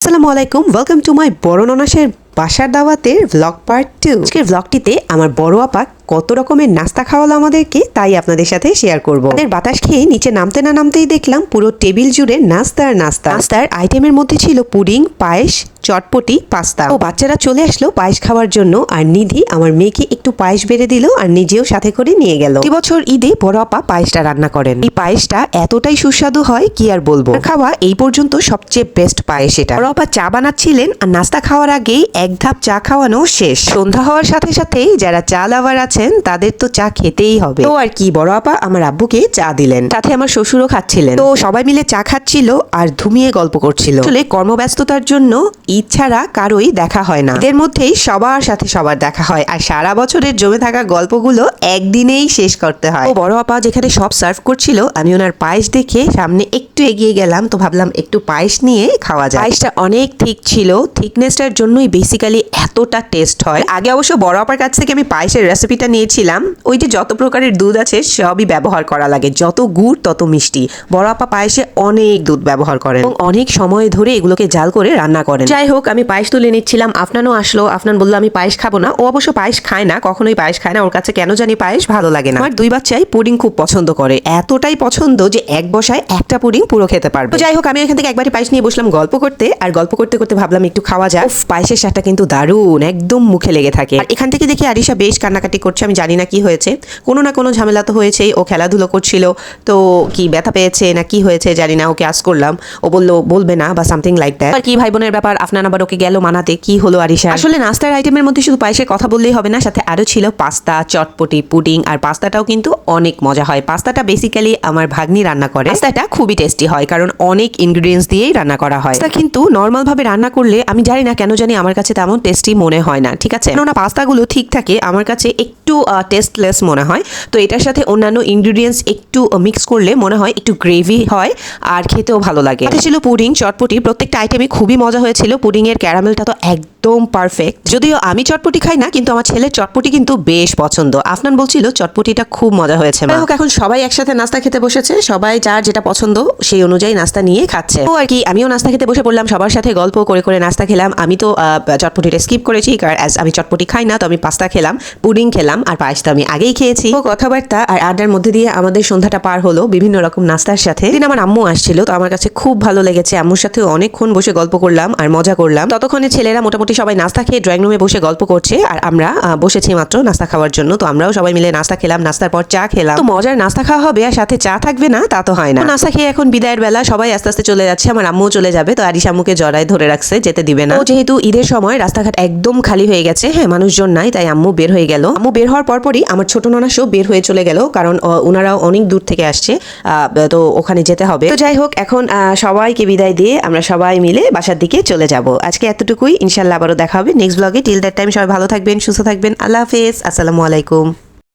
আসসালামু আলাইকুম welcome to my বড় ননাসের বাসার দাওয়াতের ভ্লগ পার্ট টু আজকের ভ্লগটিতে আমার বড় আপা কত রকমের নাস্তা খাওয়ালো আমাদেরকে, তাই আপনাদের সাথে শেয়ার করব। আমাদের বাতাস খেয়ে নিচে নামতে না নামতেই দেখলাম পুরো টেবিল জুড়ে নাস্তা আর নাস্তা। নাস্তার আইটেমের মধ্যে ছিল পুডিং, পায়েস, চটপটি, পাস্তা। ও বাচ্চারা চলে আসলো পায়েস খাওয়ার জন্য আর নিধি আমার মেয়েকে একটু পায়েস বেড়ে দিল আর নিজেও সাথে করে নিয়ে গেল। বছর ঈদে বড় আপা পায়েসটা রান্না করেন। এই পায়েসটা এতটাই সুস্বাদু হয় কি আর বলব? খাওয়া এই পর্যন্ত সবচেয়ে বেস্ট পায়েস এটা। বড় আপা চা বানাচ্ছিলেন আর নাস্তা খাওয়ার আগেই এক ধাপ চা খাওয়ানো শেষ। সন্ধ্যা হওয়ার সাথে সাথেই যারা চা লাভার আছেন তাদের তো চা খেতেই হবে। তো আর কি বড় আপা আমার আব্বুকে চা দিলেন। সাথে আমার শ্বশুরও খাচ্ছিলেন। তো সবাই মিলে চা খাচ্ছিল আর ধুমিয়ে গল্প করছিল। আসলে কর্মব্যস্ততার জন্য ছাড়া কারোই দেখা হয় না। এদের মধ্যেই সবার সাথে সবার দেখা হয় আর সারা বছরের জমে থাকা গল্পগুলো একদিনেই শেষ করতে হয়। ও বড় আপা যেখানে সব সার্ভ করছিল আমি ওনার পায়েস দেখে সামনে একটু এগিয়ে গেলাম তো ভাবলাম একটু পায়েস নিয়ে খাওয়া যায় পায়েসটা অনেক ঠিক ছিল থিকনেসটার জন্যই বেসিক্যালি এতটা টেস্ট হয়। আগে অবশ্য বড় আপার কাছ থেকে আমি পায়েসের রেসিপিটা নিয়েছিলাম। ওই যে যত প্রকারের দুধ আছে, সবই ব্যবহার করা লাগে। যত গুড়, তত মিষ্টি। বড় আপা পায়েসে অনেক দুধ ব্যবহার করেন। এবং অনেক সময় ধরে এগুলোকে জাল করে রান্না করেন। যাই হোক, আমি পায়েস তুলে নিচ্ছিলাম। আফনানও আসলো। আফনান বলল, আমি পায়েস খাব না। ও অবশ্য পায়েস খায় না। কখনোই পায়েস খায় না। ওর কাছে কেন জানি পায়েস ভালো লাগে না। আমার দুই বাচ্চাই পুডিং খুব পছন্দ করে। এতটাই পছন্দ যে এক বসায় একটা পুডিং পুরো খেতে পারবে। যাই হোক, আমি এখান থেকে একবারই পায়েস নিয়ে বসলাম গল্প করতে। আর গল্প করতে করতে ভাবলাম একটু খাওয়া যায় পায়েসের পায়েসের স্বাদটা কিন্তু দারুণ, একদম মুখে লেগে থাকে। আর এখান থেকে দেখি আরিশা বেশ কান্নাকাটি করছে, আমি জানি না কি হয়েছে। কোনো না কোনো ঝামেলা তো হয়েছেই, ও খেলাধুলো করছিল, তো কি ব্যথা পেয়েছে না কি হয়েছে জানি না, ওকে আস করলাম। ও বলল, বলবে না বা সামথিং লাইক দ্যাট আর কি ভাই বোনের ব্যাপার আপনার আবার ওকে গেল মানাতে, কি হলো আরিশা? আসলে নাস্তার আইটেমের মধ্যে শুধু পায়েসের কথা বললেই হবে না, সাথে আরও ছিল পাস্তা, চটপটি, পুডিং, আর পাস্তাটাও কিন্তু অনেক মজা হয়। পাস্তাটা বেসিক্যালি আমার ভাগ্নি রান্না করে। পাস্তাটা খুবই টেস্টি হয়, কারণ অনেক ইনগ্রিডিয়েন্টস দিয়েই রান্না করা হয়। কিন্তু নর্মাল ভাবে রান্না করলে, আমি জানি না কেন জানি আমার কাছে তেমন টেস্টি মনে হয় না, ঠিক আছে? কেননা পাস্তাগুলো ঠিক থাকে, আমার কাছে একটু টেস্টলেস মনে হয়। তো এটার সাথে অন্যান্য ইনগ্রিডিয়েন্টস একটু মিক্স করলে মনে হয় একটু গ্রেভি হয় আর খেতেও ভালো লাগে। ছিল পুডিং চটপটি, প্রত্যেকটা আইটেমই খুবই মজা হয়েছিল। পুডিংয়ের ক্যারামেলটা তো একদম পারফেক্ট যদিও আমি চটপটি খাই না কিন্তু আমার ছেলের চটপটি কিন্তু বেশ পছন্দ। আফনান বলছিল চটপটিটা খুব মজা হয়েছে যাই হোক এখন সবাই একসাথে নাস্তা খেতে বসেছে। সবাই যার যেটা পছন্দ সেই অনুযায়ী নাস্তা নিয়ে খাচ্ছে। ও আর কি আমিও নাস্তা খেতে বসে পড়লাম সবার সাথে গল্প করে করে নাস্তা খেলাম। আমি তো চটপটিটা স্কিপ করেছি কারণ আমি চটপটি খাই না তো আমি পাস্তা খেলাম পুডিং খেলাম আর পায়েস তো আমি আগেই খেয়েছি। ও কথাবার্তা আর আড্ডার মধ্যে দিয়ে আমাদের সন্ধ্যাটা পার হলো বিভিন্ন রকম নাস্তার সাথে। দিন আমার আম্মু আসছিল তো আমার কাছে খুব ভালো লেগেছে। আম্মুর সাথে অনেকক্ষণ বসে গল্প করলাম আর মজা করলাম। ততক্ষণে ছেলেরা মোটামুটি সবাই নাস্তা খেয়ে ড্রয়িং রুমে বসে গল্প করছে আর আমরা বসেছি মাত্র নাস্তা খাওয়ার জন্য। তো আমরাও সবাই মিলে নাস্তা খেলাম, নাস্তার পর চা খেলাম। তো মজার নাস্তা খাওয়া হবে আর সাথে চা থাকবে না, তা তো হয় না। নাস্তা খেয়ে এখন বিদায়ের বেলা সবাই আস্তে আস্তে চলে যাচ্ছে, আমার আম্মুও চলে যাবে, তো আরিশ আম্মুকে জড়ায় ধরে রাখছে, যেতে দিবে না। যেহেতু ঈদের সময় রাস্তাঘাট একদম খালি হয়ে গেছে হ্যাঁ মানুষজন নাই, তাই আম্মু বের হয়ে গেল। আম্মু বের হওয়ার পরপরই আমার ছোট ননাসও বের হয়ে চলে গেল, কারণ ওনারাও অনেক দূর থেকে আসছে তো ওখানে যেতে হবে। তো যাই হোক, এখন সবাইকে বিদায় দিয়ে আমরা সবাই মিলে বাসার দিকে চলে যাব। আজকে এতটুকুই, ইনশাল্লাহ আবারও দেখা হবে নেক্সট ব্লগে। টিল দ্যাট টাইম সবাই ভালো থাকবেন, সুস্থ থাকবেন। আল্লাহ হাফেজ। আসসালামু আলাইকুম।